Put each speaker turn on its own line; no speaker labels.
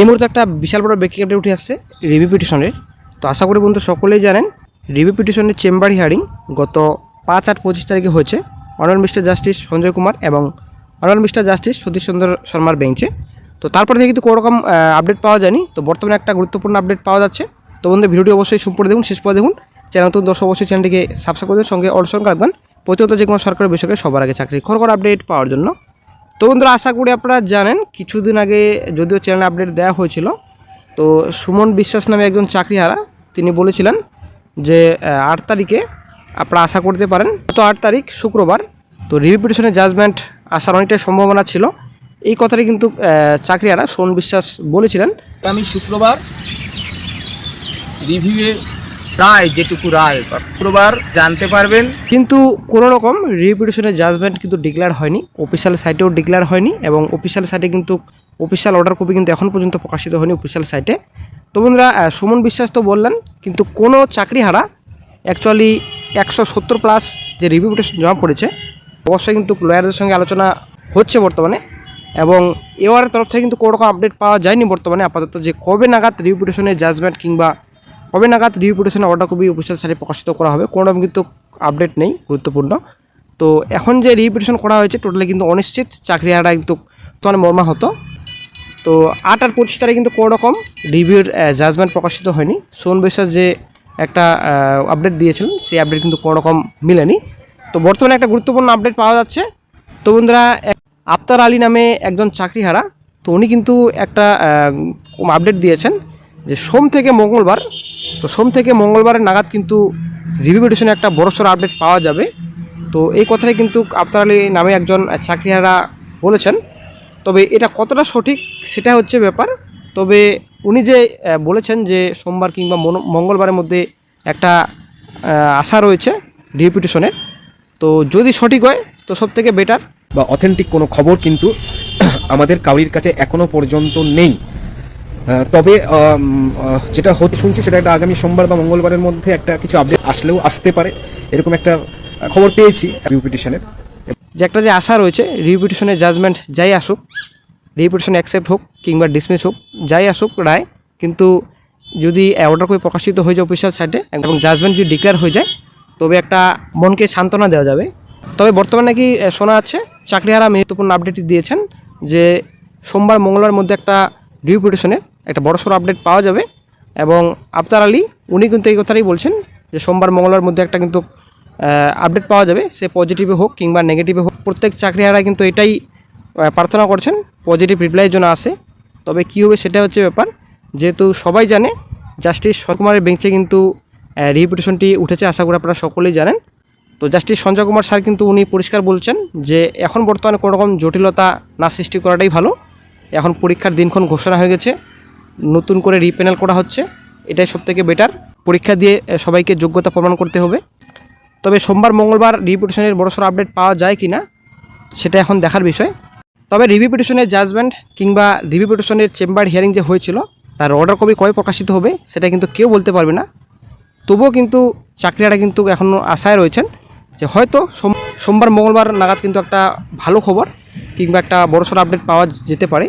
এই মুহূর্তে একটা বিশাল বড় ব্রেকিং আপডেট উঠে আসছে রিভিউ পিটিশনের তো আশা করি বন্ধু সকলেই জানেন রিভিউ পিটিশনের চেম্বার হিয়ারিং গত পাঁচ আট পঁচিশ তারিখে হয়েছে। Honour mister justice Sanjay Kumar এবং honour mister justice Satish Chandra শর্মার বেঞ্চে তো তারপর থেকে কিন্তু কোনো রকম আপডেট পাওয়া যায়নি। তো বর্তমানে একটা গুরুত্বপূর্ণ আপডেট পাওয়া যাচ্ছে। তো বন্ধু ভিডিওটি অবশ্যই সম্পূর্ণ দেখুন, শেষ পরে দেখুন। চ্যানেল তো দর্শক অবশ্যই চ্যানেলটিকে সাবস্ক্রাইব করে সঙ্গে অনুসরণ রাখবেন প্রতিনিয়ত যে কোনো সরকারি বেসরকারি সবার আগে চাকরি খবর আপডেট পাওয়ার জন্য। তো বন্ধুরা, আশা করি আপনারা জানেন, কিছুদিন আগে যদিও চ্যানেল আপডেট দেওয়া হয়েছিল, তো সুমন বিশ্বাস নামে একজন চাকরিহারা, তিনি বলেছিলেন যে আট তারিখে আপনারা আশা করতে পারেন, তো আট তারিখ শুক্রবার, তো রিভিউ পিটিশনের জাজমেন্ট আসার অনেকটাই সম্ভাবনা ছিল। এই কথাটি কিন্তু চাকরিহারা সোন বিশ্বাস বলেছিলেন।
আমি শুক্রবার রিভিউয়ের রায় যেটুকু রায়, শুক্রবার জানতে পারবেন।
কিন্তু কোনো রকম রিভিউ পিটিশনের জাজমেন্ট কিন্তু ডিক্লেয়ার হয়নি অফিসিয়াল সাইটেও ডিক্লেয়ার হয়নি, এবং অফিসিয়াল সাইটে কিন্তু অফিসিয়াল অর্ডার কপি কিন্তু এখন পর্যন্ত প্রকাশিত হয়নি অফিসিয়াল সাইটে তো বন্ধুরা সুমন বিশ্বাস তো বললেন, কিন্তু কোনো চাকরিহারা অ্যাকচুয়ালি একশো সত্তর প্লাস যে রিভিউ পিটিশন জমা পড়েছে, অবশ্যই কিন্তু লয়ারদের সঙ্গে আলোচনা হচ্ছে বর্তমানে, এবং এওয়ারের তরফ থেকে কিন্তু কোনো রকম আপডেট পাওয়া যায়নি বর্তমানে, আপাতত যে কবে নাগাদ রিভিউ পিটিশনের জাজমেন্ট কিংবা কবে নাগাদ রিভিউ পিটিশনের অর্ডার কপি অফিসিয়াল সাইটে প্রকাশিত করা হবে, কোনো রকম কিন্তু আপডেট নেই, গুরুত্বপূর্ণ। তো এখন যে রিভিউ পিটিশন করা হয়েছে টোটালি কিন্তু অনিশ্চিত চাকরিহারা কিন্তু তোমার মর্মাহত। তো আট আর পঁচিশ তারিখে কিন্তু কোনো রকম রিভিউর জাজমেন্ট প্রকাশিত হয়নি। সোন বিশ্বাস যে একটা আপডেট দিয়েছিলেন, সেই আপডেট কিন্তু কোনো রকম মিলেনি। তো বর্তমানে একটা গুরুত্বপূর্ণ আপডেট পাওয়া যাচ্ছে। তো বন্ধুরা আফতার আলী নামে একজন চাকরিহারা, তো উনি কিন্তু একটা আপডেট দিয়েছেন যে সোম থেকে মঙ্গলবার তো সোম থেকে মঙ্গলবারের নাগাদ কিন্তু রিভিউ পিটিশনে একটা বড়সড় আপডেট পাওয়া যাবে। তো এই কথাটাই কিন্তু আফতার আলী নামে একজন চাকরিহারা বলেছেন। তবে এটা কতটা সঠিক সেটা হচ্ছে ব্যাপার। তবে উনি যে বলেছেন যে সোমবার কিংবা মঙ্গলবারের মধ্যে একটা আশা রয়েছে রিপিটিশনের তো যদি সঠিক হয়, তো সব থেকে বেটার
বা অথেন্টিক কোনো খবর কিন্তু আমাদের কাউরির কাছে এখনও পর্যন্ত নেই। তবে যেটা হতে শুনছি সেটা একটা আগামী সোমবার বা মঙ্গলবারের মধ্যে একটা কিছু আপডেট আসলেও আসতে পারে। এরকম একটা খবর পেয়েছি রিপিটিশনের
যে একটা যে আশা রয়েছে রিপিটিশনের জাজমেন্ট যাই আসুক রিপিটিশন অ্যাকসেপ্ট হোক কিংবা ডিসমিস হোক, যাই আসুক রায়, কিন্তু যদি অর্ডার করে প্রকাশিত হয়ে যায় অফিসিয়াল সাইটে এবং জাজমেন্ট যদি ডিক্লেয়ার হয়ে যায়, তবে একটা মনকে সান্ত্বনা দেওয়া যাবে। তবে বর্তমানে নাকি শোনা যাচ্ছে, চাকরিহারা গুরুত্বপূর্ণ আপডেট দিয়েছেন যে সোমবার মঙ্গলবার মধ্যে একটা রিপিটিশনের একটা বড়সড় আপডেট পাওয়া যাবে। এবং আফতার আলী, উনি কিন্তু এই কথাটাই বলছেন যে সোমবার মঙ্গলবার মধ্যে একটা কিন্তু আপডেট পাওয়া যাবে। সে পজিটিভে হোক কিংবা নেগেটিভে হোক, প্রত্যেক চাকরিহারা কিন্তু এটাই প্রার্থনা করছেন পজিটিভ রিপ্লাইয়ের জন্য আসে। তবে কী হবে সেটা হচ্ছে ব্যাপার, যেহেতু সবাই জানে জাস্টিস সকুমারের বেঞ্চে কিন্তু রিপিটেশনটি উঠেছে, আশা করি আপনারা সকলেই জানেন। তো জাস্টিস সঞ্জয় কুমার স্যার কিন্তু উনি পরিষ্কার বলছেন যে এখন বর্তমানে কোনো রকম জটিলতা না সৃষ্টি করাটাই ভালো। এখন পরীক্ষার দিনক্ষণ ঘোষণা হয়ে গেছে। নতুন করে রিপ্যানেল করা হচ্ছে। এটাই সবথেকে বেটার পরীক্ষা দিয়ে সবাইকে যোগ্যতা প্রমাণ করতে হবে। তবে সোমবার, মঙ্গলবার রিপিটিশনের বড়সড় আপডেট পাওয়া যায় কি না সেটা এখন দেখার বিষয়। তবে রিভিউ পিটিশনের জাজমেন্ট কিংবা রিভিউ পিটিশনের চেম্বার হিয়ারিং যে হয়েছিল, তার অর্ডার কপি কবে প্রকাশিত হবে, সেটা কিন্তু কেউ বলতে পারবে না। তবুও কিন্তু চাকরিয়ারা কিন্তু এখনও আশায় রয়েছেন যে হয়তো সোম- সোমবার, মঙ্গলবার নাগাদ কিন্তু একটা ভালো খবর কিংবা একটা বড়সড় আপডেট পাওয়া যেতে পারে।